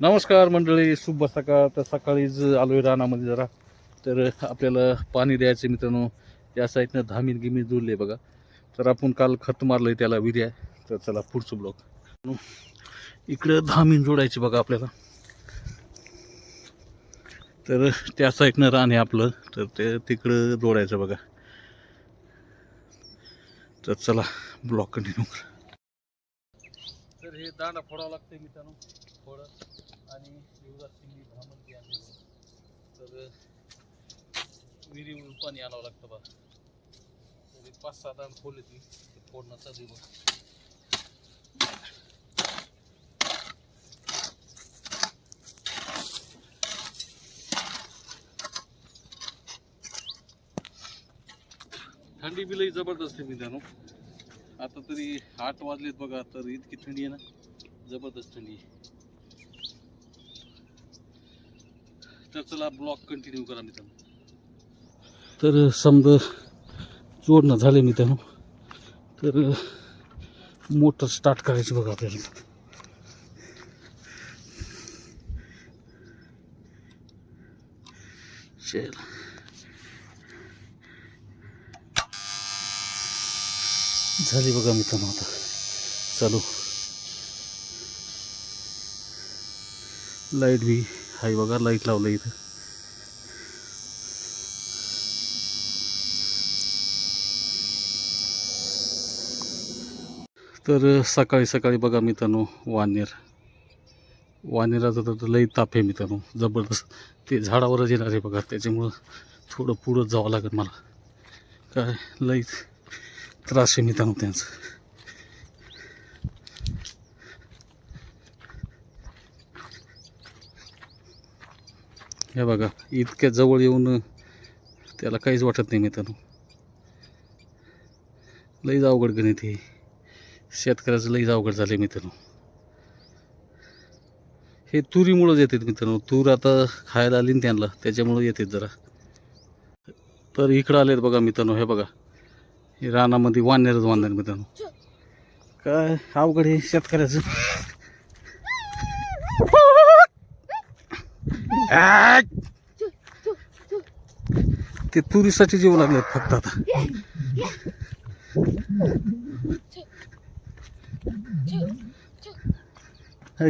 नमस्कार मंडळी शुभ सकाळ. तर सकाळीच आलो आहे रानामध्ये जरा. तर आपल्याला पाणी द्यायचं मित्रांनो. या साईडनं धामीन गिमीन जुळले बघा. तर आपण काल खत मारलं त्याला विर्या. तर चला पुढचं ब्लॉक इकडं धामीन जोडायची बघा आपल्याला. तर त्या साईडनं रान आहे आपलं. तर ते तिकडं जोडायचं बघा. तर चला ब्लॉक कंटिन्यू तर हे दांडा फोडावं लागतंय मित्रांनो. थोडं आणि युवराज सिंगी धामणगी आणली तर विहिरीवरून पाणी आणावं लागतं बा. तरी पाच सात दांड खोल ती ते फोडणं चालू बघ थंडी बिलही जबरदस्त आहे मित्रांनो. आता तरी आठ वाजलेत बघा तर इतकी थंडी आहे ना. जबरदस्त थंडी आहे. तर चला ब्लॉक कंटिन्यू करा मित्रांनो. तर समजा जोडणं झाले मित्रांनो. तर मोटर स्टार्ट करायची बघा आपल्याला. चल. झाली बघा मित्रांनो आता. चालू. लाइट बी. हाय बघा लाइट लावलं इथं. तर सकाळी सकाळी बघा मित्रांनो वानेर. वानेराचा तर लई ताप आहे मित्रांनो. जबरदस्त. ते झाडावरच येणार आहे बघा. त्याच्यामुळं थोडं पुढं जावं लागेल मला. काय लई त्रास आहे मित्रांनो त्यांचं. हे बघा इतक्या जवळ येऊन त्याला काहीच वाटत नाही मित्रांनो. लईच अवघड गणित हे. शेतकऱ्याचं लईच अवघड झाले मित्रांनो. हे तुरीमुळंच येतात मित्रांनो. तूर आता खायला आली ना त्यांना त्याच्यामुळं येतात जरा. तर इकडं आलेत बघा मित्रांनो हे बघा. हे रानामध्ये वाढणारच वाढणार मित्रांनो. काय अवघड आहे शेतकऱ्याचं. ते तुरीसाठी जेवू लागले फक्त आता.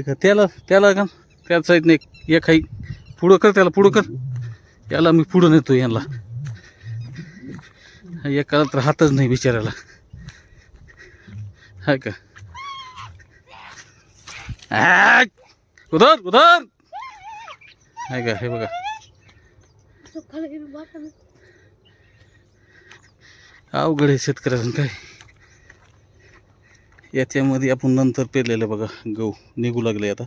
का? त्याला त्याला का? त्या साईडने एक एक पुढं कर त्याला पुढं कर. याला मी पुढं नेतो यांना. एकाला तर हातच नाही बिचारायला हाय का? आय! उधर उधर! हाय का? हे बघा. अवघड आहे शेतकऱ्याचं काय? याच्यामध्ये आपण नंतर पेरलेलं बघा. गहू. निघू लागले आता.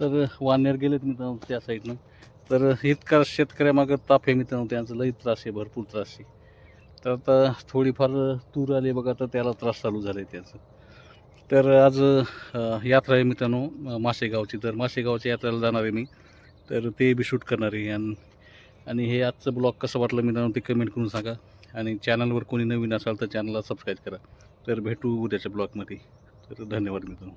तर वानेर गेलेत मित्रांनो त्या साईडनं. तर इतका शेतकऱ्यामागं ताप आहे मित्रांनो. त्यांचं लई त्रास आहे भरपूर त्रास आहे. तर आता थोडीफार तूर आली बघा तर त्याला त्रास चालू झाला आहे त्याचं. तर आज यात्रा आहे मित्रांनो मासेगावची तर मासेगावच्या यात्रेला जाणार आहे मी. तर ते बी शूट करणार आहे. आणि आणि हे आजचं ब्लॉग कसं वाटलं मित्रांनो ते कमेंट करून सांगा. आणि चॅनलवर कोणी नवीन असाल तर चॅनलला सबस्क्राईब करा. तर भेटू उद्याच्या ब्लॉगमध्ये. तर धन्यवाद मित्रांनो.